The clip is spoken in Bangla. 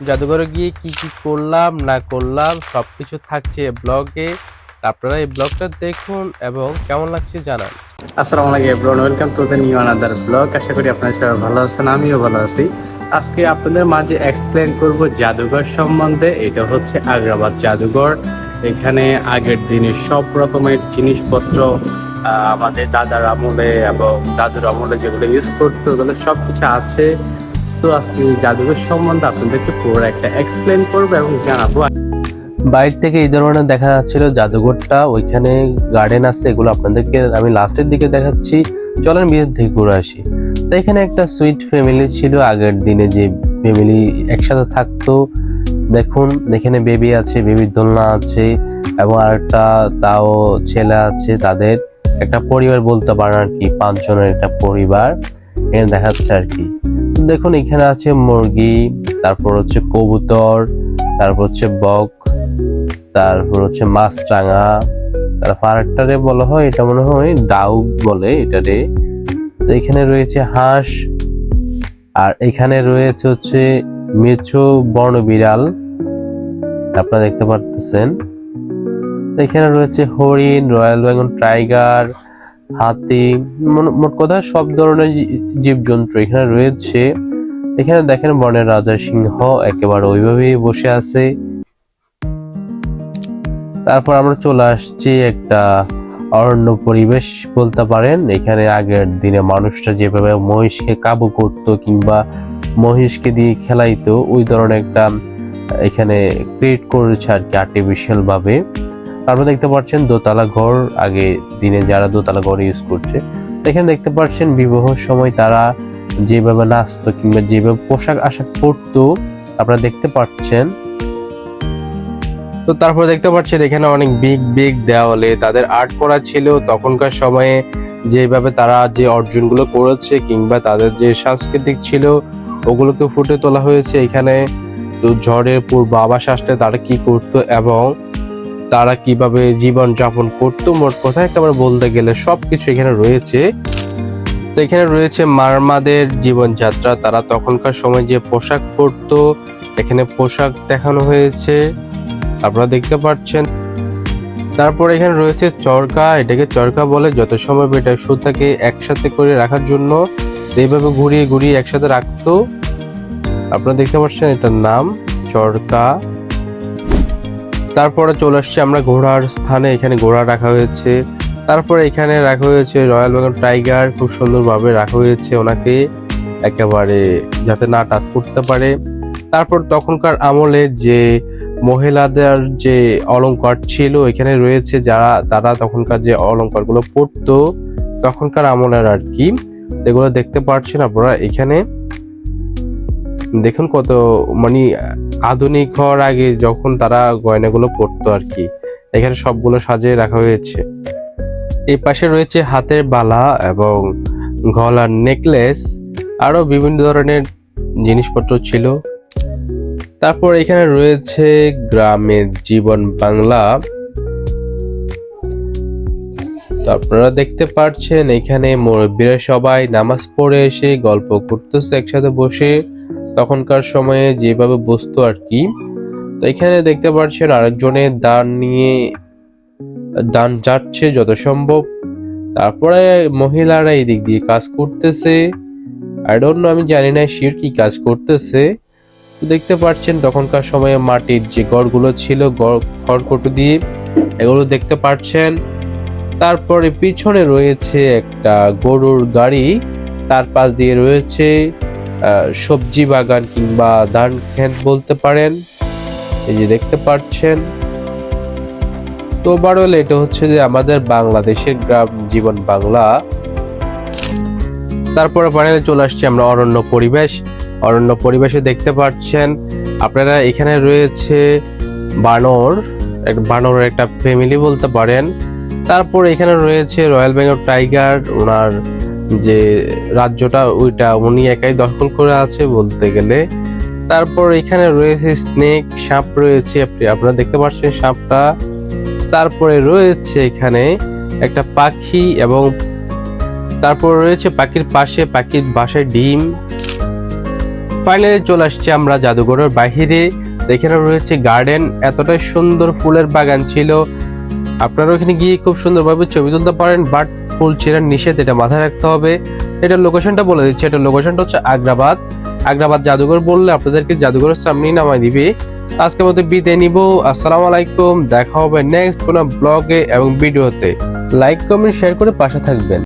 জাদুঘরে গিয়ে কি কি করলাম, না করলাম সব কিছু থাকছে ব্লগে। আপনারা এই ব্লগটা দেখুন এবং কেমন লাগছে জানান। আসসালামু আলাইকুম everyone welcome to the new another blog আশা করি আপনারা সবাই ভালো আছেন, আমিও ভালো আছি। আজকে আপনাদের মাঝে এক্সপ্লেন করব জাদুঘর সম্বন্ধে, এটা হচ্ছে আগ্রাবাদ জাদুঘর। এখানে আগের দিনে সব রকমের জিনিসপত্র আমাদের দাদার আমলে এবং দাদুর আমলে যেগুলো ইউজ করতো, ওগুলো সব কিছু আছে। সো আজকে এই জাদুঘর সম্বন্ধে আপনাদেরকে পুরো একটা এক্সপ্লেন করব এবং জানাব। বাইরে থেকে এই ধরনের দেখা যাচ্ছিল জাদুঘরটা, ওইখানে গার্ডেন আছে, এগুলো আপনাদেরকে আমি লাস্টের দিকে দেখাচ্ছি। চলেন বিয়ের থেকে ঘুরে আসি। তো এখানে একটা সুইট ফ্যামিলি ছিল, আগের দিনে যে ফ্যামিলি একসাথে থাকতো। দেখুন, এখানে বেবি আছে বেবির দোলনা আছে এবং আরেকটা তাও ছেলে আছে, তাদের একটা পরিবার বলতে পারেন আর কি, পাঁচজনের একটা পরিবার। এখানে দেখাচ্ছে আর কি। দেখুন, এখানে আছে মুরগি, তারপর হচ্ছে কবুতর, তারপর হচ্ছে বক, তারপর হচ্ছে মাছরাঙা, তারপর আরেকটারে বলা হয়, এটা মনে হয় ডাউক বলে এটারে তো এখানে রয়েছে হাঁস, আর এখানে রয়েছে হচ্ছে মেছো বর্ণবিড়াল আপনারা দেখতে পারতেছেন। এখানে রয়েছে হরিণ, রয়্যাল বেঙ্গল টাইগার হাতি মোট কথা সব ধরনের জীবজন্তু এখানে রয়েছে। এখানে দেখেন বনের রাজা সিংহ একেবারে ওইভাবেই বসে আছে। তারপর আমরা চলে আসছি একটা অরণ্য পরিবেশ বলতে পারেন। এখানে আগের দিনে মানুষরা যেভাবে মহিষকে কাবু করতো কিংবা মহিষকে দিয়ে খেলাইতো, ওই ধরনের একটা এখানে ক্রিয়েট করেছে আর কি আর্টিফিশিয়াল ভাবে। আপনারা দেখতে পাচ্ছেন দোতলা ঘর, আগে দিনে যারা দোতলা ঘর ইউজ করছে, এখানে দেখতে পাচ্ছেন বিবাহ সময় তারা যেভাবে নাচতো কিংবা যেভাবে পোশাক আশাক পরতো, আপনারা দেখতে পাচ্ছেন। তো তারপর দেখতে পাচ্ছেন এখানে অনেক বিগ বিগ দেওয়ালে তাদের আর্ট করা ছিল। তখনকার সময়ে যেভাবে তারা যে অর্জনগুলো করেছে কিংবা তাদের যে সাংস্কৃতিক ছিল, ওগুলোকে ফুটে তোলা হয়েছে। এখানে তো ঝড়ের পূর্ব আবাস আসলে তারা কি করতো এবং তারা কীভাবে জীবন যাপন করতো মোট কথা, একেবারে বলতে গেলে সবকিছু এখানে রয়েছে। তো এখানে রয়েছে মারমাদের জীবনযাত্রা। তারা তখনকার সময় যে পোশাক পরতো, এখানে পোশাক দেখানো হয়েছে। আপনারা দেখতে পাচ্ছেন। তারপর এখানে রয়েছে চরকা। এটাকে চরকা বলে যত সময় এটা সুতাকে একসাথে করে রাখার জন্য এইভাবে ঘুরিয়ে ঘুরিয়ে একসাথে রাখতো। আপনারা দেখতে পাচ্ছেন এটার নাম, চরকা। তারপরে চলে আসছি আমরা ঘোড়ার স্থানে, এখানে ঘোড়া রাখা হয়েছে। তারপরে এখানে রাখা হয়েছে রয়্যাল বেঙ্গল টাইগার, খুব সুন্দরভাবে রাখা হয়েছে ওনাকে, একেবারে যাতে না টাচ করতে পারে। তারপর তখনকার আমলে যে মহিলাদের যে অলংকার ছিল এখানে রয়েছে, যারা, তারা তখনকার যে অলংকারগুলো পরতো, তখনকার আমলের আর কি। এগুলো দেখতে পাচ্ছেন আপনারা এখানে। দেখুন কত মানে আধুনিক হওয়ার আগে যখন তারা গয়নাগুলো পরতো আর কি, এখানে সবগুলো সাজিয়ে রাখা হয়েছে। এই পাশে রয়েছে হাতের বালা এবং গলার নেকলেস আরও বিভিন্ন ধরনের জিনিসপত্র ছিল। তারপর এখানে রয়েছে গ্রামের জীবন বাংলা। আপনারা দেখতে পাচ্ছেন এখানে মুরব্বীরা সবাই নামাজ পড়ে এসে গল্প করতেছে একসাথে বসে। তখনকার সময়ে যেভাবে বসতো আর কি, তো এখানে দেখতে পাচ্ছেন আরেকজনের দান নিয়ে, দান যাচ্ছে যত সম্ভব। তারপরে মহিলারা এই দিক দিয়ে কাজ করতেছে। আই ডোন্ট নো আমি জানি না শির কি কাজ করতেছে। দেখতে পাচ্ছেন তখনকার সময়ে মাটির যে গড়গুলো ছিল গড় খড়কুটো দিয়ে, এগুলো দেখতে পাচ্ছেন তারপরে পিছনে রয়েছে একটা গরুর গাড়ি, তার পাশ দিয়ে রয়েছে সবজি বাগান কিংবা ধান ক্ষেত বলতে পারেন। এই যে দেখতে পাচ্ছেন। তো ওভারঅল এটা হচ্ছে যে আমাদের বাংলাদেশের গ্রাম জীবন বাংলা। তারপরে প্যানেলে চলে আসছি আমরা অরণ্য পরিবেশ। অরণ্য পরিবেশে দেখতে পাচ্ছেন, আপনারা এখানে রয়েছে বানর বানরের একটা ফ্যামিলি বলতে পারেন। তারপর এখানে রয়েছে রয়্যাল বেঙ্গল টাইগার ওনার যে রাজ্যটা ওইটা উনি একাই দখল করে আছে বলতে গেলে। তারপর এখানে রয়েছে স্নেক, সাপ রয়েছে, আপনি, আপনারা দেখতে পাচ্ছেন সাপটা। তারপরে রয়েছে এখানে একটা পাখি এবং তারপর রয়েছে পাখির পাশে, পাখির বাসায় ডিম। ফাইনালি চলে আসছি আমরা জাদুঘরের বাহিরে এখানে রয়েছে গার্ডেন এতটাই সুন্দর ফুলের বাগান ছিল। আপনারা ওখানে গিয়ে খুব সুন্দরভাবে ছবি তুলতে পারেন বাট ফুল ছিঁড়ার নিষেধ এটা মাথায় রাখতে হবে। এটার লোকেশনটা বলে দিচ্ছি। এটার লোকেশনটা হচ্ছে আগ্রাবাদ। আগ্রাবাদ জাদুঘর বললে আপনাদেরকে জাদুঘরের সামনেই নামাই দিবে। আজকের মতো বিদায় নিব। আসসালাম আলাইকুম। দেখা হবে নেক্সট কোনো ব্লগে এবং ভিডিওতে লাইক কমেন্ট শেয়ার করে পাশে থাকবেন।